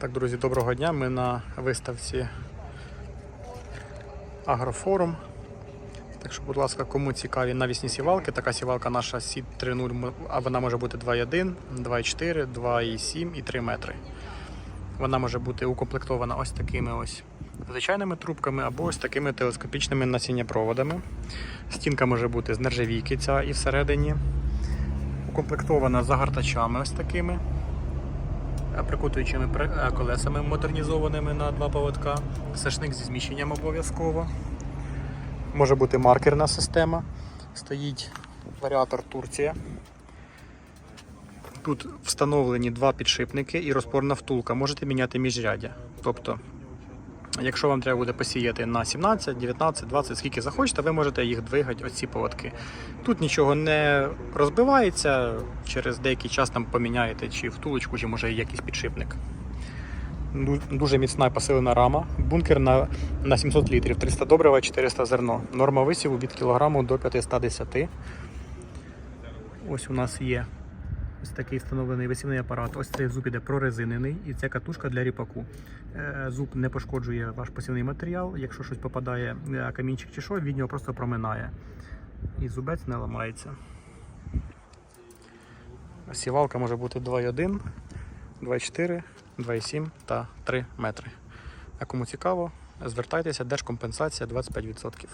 Так, друзі, доброго дня. Ми на виставці Агрофорум. Так що, будь ласка, кому цікаві навісні сівалки, така сівалка наша Seed 3.0, а вона може бути 2.1, 2.4, 2.7 і 3 метри. Вона може бути укомплектована ось такими ось звичайними трубками або ось такими телескопічними насіннєпроводами. Стінка може бути з нержавійки ця і всередині. Укомплектована загортачами ось такими прикутуючими колесами модернізованими на два поводка, сашник зі зміщенням обов'язково. Може бути маркерна система. Стоїть варіатор Турція. Тут встановлені два підшипники і розпорна втулка. Можете міняти міжряддя. Тобто, якщо вам треба буде посіяти на 17, 19, 20, скільки захочете, ви можете їх двигати оці поводки. Тут нічого не розбивається, через деякий час там поміняєте чи втулочку, чи може якийсь підшипник. Дуже міцна посилена рама. Бункер на, на 700 літрів, 300 добрива, 400 зерно. Норма висіву від кілограму до 510. Ось у нас є ось такий встановлений висівний апарат. Ось цей зуб іде прорезинений і це катушка для ріпаку. Е, Зуб не пошкоджує ваш посівний матеріал. Якщо щось попадає, е, камінчик чи що, він його просто проминає. І зубець не ламається. Сівалка може бути 2,1, 2,4, 2,7 та 3 метри. А кому цікаво, звертайтеся, держкомпенсація 25%.